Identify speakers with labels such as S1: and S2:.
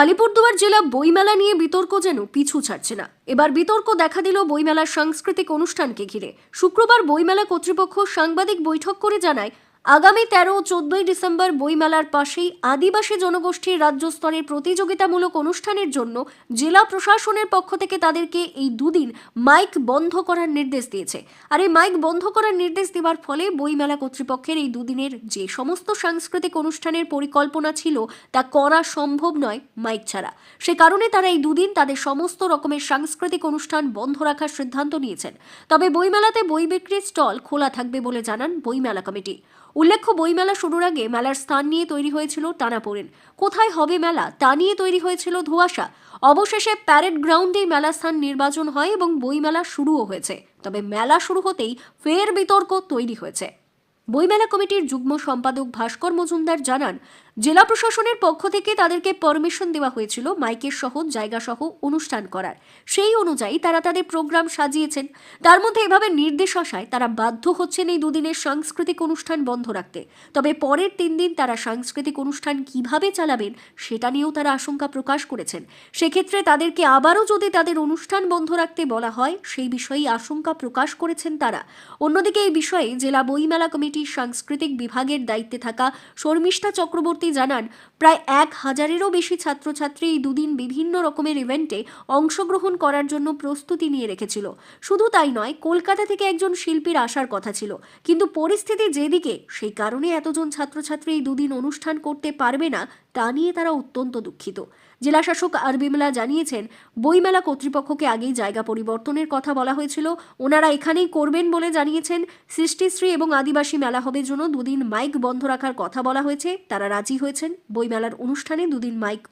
S1: আলিপুরদুয়ার জেলা বইমেলা নিয়ে বিতর্ক যেন পিছু ছাড়ছে না। এবার বিতর্ক দেখা দিল বইমেলার সাংস্কৃতিক অনুষ্ঠানকে ঘিরে। শুক্রবার বইমেলা কর্তৃপক্ষ সাংবাদিক বৈঠক করে জানায় আগামী তেরো চোদ্দই ডিসেম্বর বইমেলার পাশেই আদিবাসী জনগোষ্ঠীর রাজ্য স্তরের প্রতিযোগিতামূলক অনুষ্ঠানের জন্য জেলা প্রশাসনের পক্ষ থেকে তাদেরকে এই দুদিন মাইক বন্ধ করার নির্দেশ দিয়েছে। আর এই মাইক বন্ধ করার নির্দেশ দেওয়ার ফলে বইমেলা কর্তৃপক্ষের এই দুদিনের যে সমস্ত সাংস্কৃতিক অনুষ্ঠানের পরিকল্পনা ছিল, তা করা সম্ভব নয় মাইক ছাড়া। সে কারণে তারা এই দুদিন তাদের সমস্ত রকমের সাংস্কৃতিক অনুষ্ঠান বন্ধ রাখার সিদ্ধান্ত নিয়েছেন। তবে বইমেলাতে বই বিক্রির স্টল খোলা থাকবে বলে জানান বইমেলা কমিটি। উল্লেখ্য, বইমেলা শুরুর আগে মেলার স্থান নিয়ে তৈরি হয়েছিল টানাপোড়েন। কোথায় হবে মেলা তা নিয়ে তৈরি হয়েছিল ধোয়াশা। অবশেষে প্যারেড গ্রাউন্ডেই মেলা স্থান নির্বাচন হয় এবং বইমেলা শুরুও হয়েছে। তবে মেলা শুরু হতেই ফের বিতর্ক তৈরি হয়েছে। বইমেলা কমিটির যুগ্ম সম্পাদক ভাস্কর মজুমদার জানান জেলা প্রশাসনের পক্ষ থেকে তাদেরকে পারমিশন দেওয়া হয়েছিল মাইকের সহ জায়গা সহ অনুষ্ঠান করার। সেই অনুযায়ী তারা তাদের প্রোগ্রাম সাজিয়েছেন। তার মধ্যে এভাবে নির্দেশ আসায় তারা বাধ্য হচ্ছেন এই দুদিনের সাংস্কৃতিক অনুষ্ঠান বন্ধ রাখতে। তবে পরের তিন দিন তারা সাংস্কৃতিক অনুষ্ঠান কীভাবে চালাবেন সেটা নিয়েও তারা আশঙ্কা প্রকাশ করেছেন। সেক্ষেত্রে তাদেরকে আবারও যদি তাদের অনুষ্ঠান বন্ধ রাখতে বলা হয়, সেই বিষয়েই আশঙ্কা প্রকাশ করেছেন তারা। অন্যদিকে এই বিষয়ে জেলা বইমেলা কমিটির সাংস্কৃতিক বিভাগের দায়িত্বে থাকা শর্মিষ্ঠা চক্রবর্তী জানান, প্রায় এক হাজারেরও বেশি ছাত্রছাত্রী এই দুদিন বিভিন্ন রকমের ইভেন্টে অংশগ্রহণ করার জন্য প্রস্তুতি নিয়ে রেখেছিল। শুধু তাই নয়, কলকাতা থেকে একজন শিল্পীর আসার কথা ছিল। কিন্তু পরিস্থিতি যেদিকে, সেই কারণে এতজন ছাত্রছাত্রী এই দুদিন অনুষ্ঠান করতে পারবে না, তা নিয়ে তারা অত্যন্ত দুঃখিত। জেলাশাসক আর বিমলা জানিয়েছেন, বইমেলা কর্তৃপক্ষকে আগেই জায়গা পরিবর্তনের কথা বলা হয়েছিল। ওনারা এখানেই করবেন বলে জানিয়েছেন, সৃষ্টিশ্রী এবং আদিবাসী মেলা হবে জন্য দুদিন মাইক বন্ধ রাখার কথা বলা হয়েছে। তারা রাজি হয়েছেন। বইমেলার অনুষ্ঠানে দুদিন মাইক